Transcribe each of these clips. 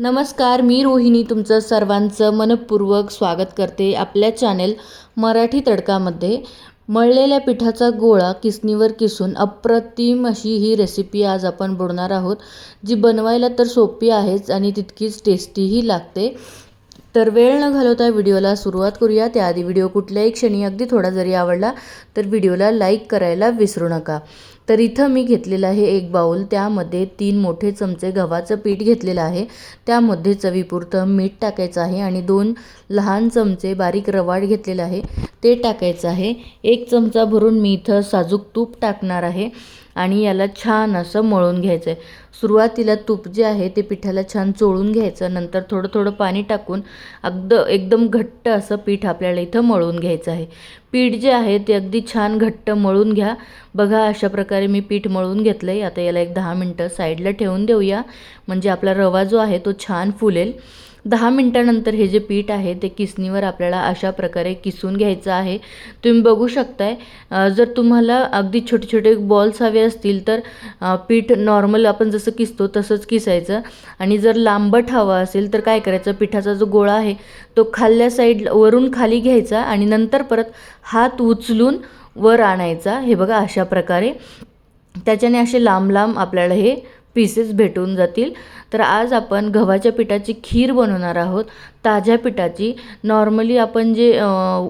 नमस्कार मी रोहिणी तुमचं सर्वांचं मनपूर्वक स्वागत करते आपल्या चॅनेल मराठी तडकामध्ये. मळलेल्या पिठाचा गोळा किसणीवर किसून अप्रतिम अशी ही रेसिपी आज आपण बोलणार आहोत. जी बनवायला तर सोपी आहेच आणि तितकीच टेस्टीही लागते. तर वेळ न घालवता व्हिडिओला सुरुवात करूया. त्याआधी व्हिडिओ कुठल्याही क्षणी अगदी थोडा जरी आवडला तर व्हिडिओला लाईक करायला विसरू नका. तर इथं मी घेतलेलं आहे एक बाऊल. त्यामध्ये तीन मोठे चमचे गव्हाचं पीठ घेतलेलं आहे. त्यामध्ये चवीपुरतं मीठ टाकायचं आहे आणि दोन लहान चमचे बारीक रवाड घेतलेलं आहे. ते टाकायचं आहे. एक चमचा भरून मी इथं साजूक तूप टाकणार आहे. आणि याला छान असं मळून घ्यायचं आहे सुरुवातीला तूप जे आहे ते पिठाला छान चोळून घ्यायचं नंतर थोडं थोडं पाणी टाकून अगद एकदम घट्ट असं पीठ आपल्याला इथं मळून घ्यायचं आहे. पीठ जे आहे ते अगदी छान घट्ट मळून घ्या. बघा अशा प्रकारे मी पीठ मळून घेतलं आहे आता याला एक दहा मिनटं साईडला ठेवून देऊया. म्हणजे आपला रवा जो आहे तो छान फुलेल. दहा मिनटानंतर हे जे पीठ आहे ते किसनीवर आपल्याला अशा प्रकारे किसून घ्यायचं आहे. तुम्ही बघू शकताय जर तुम्हाला अगदी छोटे छोटे बॉल्स हवे असतील तर पीठ नॉर्मल आपण जसं किसतो तसंच किसायचं. आणि जर लांबट हवा असेल तर काय करायचं पिठाचा जो गोळा आहे तो खाल्ल्या साईड वरून खाली घ्यायचा आणि नंतर परत हात उचलून वर आणायचा. हे बघा अशा प्रकारे. त्याच्याने असे लांब लांब आपल्याला हे पीसेस भेटून जातील. तर आज आपण गव्हाच्या पिठाची खीर बनवणार आहोत. ताज्या पिठाची. नॉर्मली आपण जे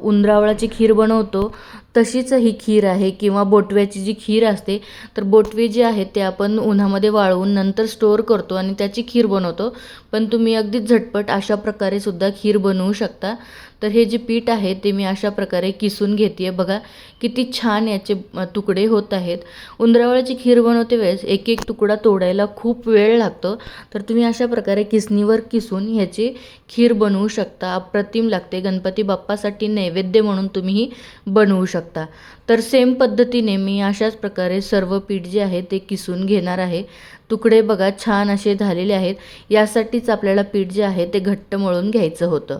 उंदरावळाची खीर बनवतो तशीच ही खीर आहे किंवा बोटव्याची जी खीर असते तर बोटवे जे आहेत ते आपण उन्हामध्ये वाळवून नंतर स्टोअर करतो आणि त्याची खीर बनवतो. पण तुम्ही अगदी झटपट अशा प्रकारे सुद्धा खीर बनवू शकता. तर हे जे पीठ आहे ते मी अशा प्रकारे किसून घेते आहे बघा किती छान याचे तुकडे होत आहेत. उंदरावळाची खीर बनवते वेळेस एक एक तुकडा तोडायला खूप वेळ लागतो. तर तुम्ही अशा प्रकारे किसणीवर किसून ह्याची खीर बन बनवू शकता. अप्रतिम लागते. गणपती बाप्पासाठी नैवेद्य म्हणून तुम्हीही बनवू शकता. तर सेम पद्धतीने मी अशाच प्रकारे सर्व पीठ जे आहे ते किसून घेणार आहे. तुकडे बघा छान असे झालेले आहेत. यासाठीच आपल्याला पीठ जे आहे ते घट्ट मळून घ्यायचं होतं.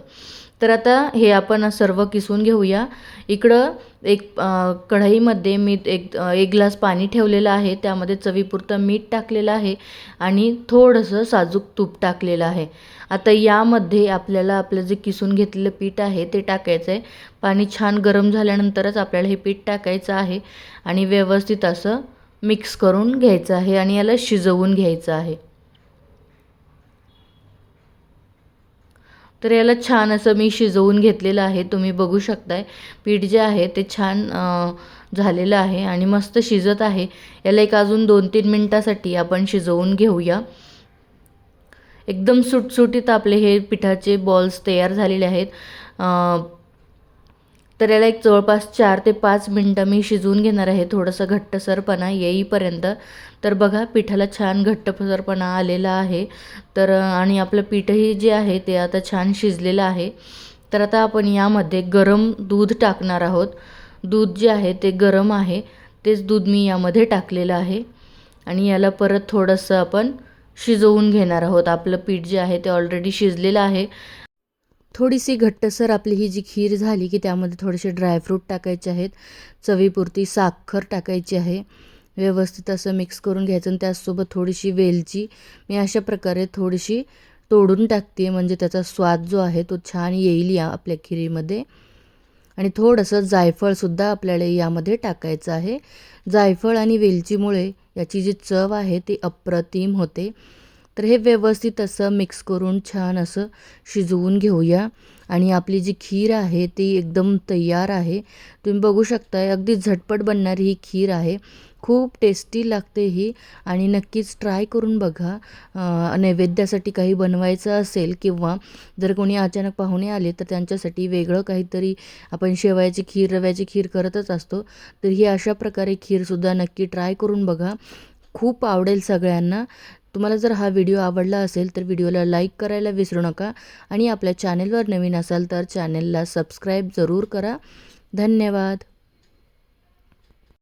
तर आता हे आपण सर्व किसून घेऊया. इकडं एक कढईमध्ये मी एक एक ग्लास पाणी ठेवलेलं आहे. त्यामध्ये चवीपुरतं मीठ टाकलेलं आहे आणि थोडंसं साजूक तूप टाकलेलं आहे. आता यामध्ये आपल्याला आपलं जे किसून घेतलेलं पीठ आहे ते टाकायचं आहे पाणी छान गरम झाल्यानंतरच आपल्याला हे पीठ टाकायचं आहे आणि व्यवस्थित असं मिक्स करून घ्यायचं आहे आणि याला शिजवून घ्यायचं आहे. तर याला छान असं मी शिजवून घेतलेलं आहे. तुम्ही बघू शकताय. पीठ जे आहे ते छान झालेलं आहे आणि मस्त शिजत आहे. याला एक अजून दोन तीन मिनटासाठी आपण शिजवून घेऊया. एकदम सुटसुटीत आपले हे पिठाचे बॉल्स तयार झालेले आहेत. तर याला एक जवळपास चार ते पाच मिनटं मी शिजवून घेणार आहे. थोडंसं घट्टसरपणा येईपर्यंत. तर बघा पिठाला छान घट्टसरपणा आलेला आहे. तर आणि आपलं पीठही जे आहे ते आता छान शिजलेलं आहे. तर आता आपण यामध्ये गरम दूध टाकणार आहोत. दूध जे आहे ते गरम आहे. तेच दूध मी यामध्ये टाकलेलं आहे. आणि याला परत थोडंसं आपण शिजवून घेणार आहोत. आपलं पीठ जे आहे ते ऑलरेडी शिजलेलं आहे. थोडीशी घट्टसर आपली ही जी खीर झाली की त्यामध्ये थोडेसे ड्रायफ्रूट टाकायचे आहेत. चवीपुरती साखर टाकायची आहे. व्यवस्थित असं मिक्स करून घ्यायचं आणि त्याचसोबत थोडीशी वेलची मी अशा प्रकारे थोडीशी तोडून टाकते म्हणजे त्याचा स्वाद जो आहे तो छान येईल या आपल्या खिरीमध्ये. आणि थोडंसं जायफळसुद्धा आपल्याला यामध्ये टाकायचं आहे. जायफळ आणि वेलचीमुळे याची जी चव आहे ती अप्रतिम होते. तर हे व्यवस्थित असं मिक्स करून छान असं शिजवून घेऊया. आणि आपली जी खीर आहे ती एकदम तयार आहे. तुम्ही बघू शकताय अगदी झटपट बनणारी ही खीर आहे. खूप टेस्टी लागते ही आणि नक्कीच ट्राय करून बघा. नैवेद्यासाठी काही बनवायचं असेल किंवा जर कोणी अचानक पाहुणे आले तर त्यांच्यासाठी वेगळं काहीतरी आपण शेवयाची खीर रव्याची खीर करतच असतो. तर ही अशा प्रकारे खीरसुद्धा नक्की ट्राय करून बघा. खूप आवडेल सगळ्यांना. तुम्हाला जर हा व्हिडिओ आवडला असेल तर व्हिडिओला लाईक करायला विसरू नका. आणि आपल्या चॅनेलवर नवीन असाल तर चॅनेलला सबस्क्राईब जरूर करा. धन्यवाद.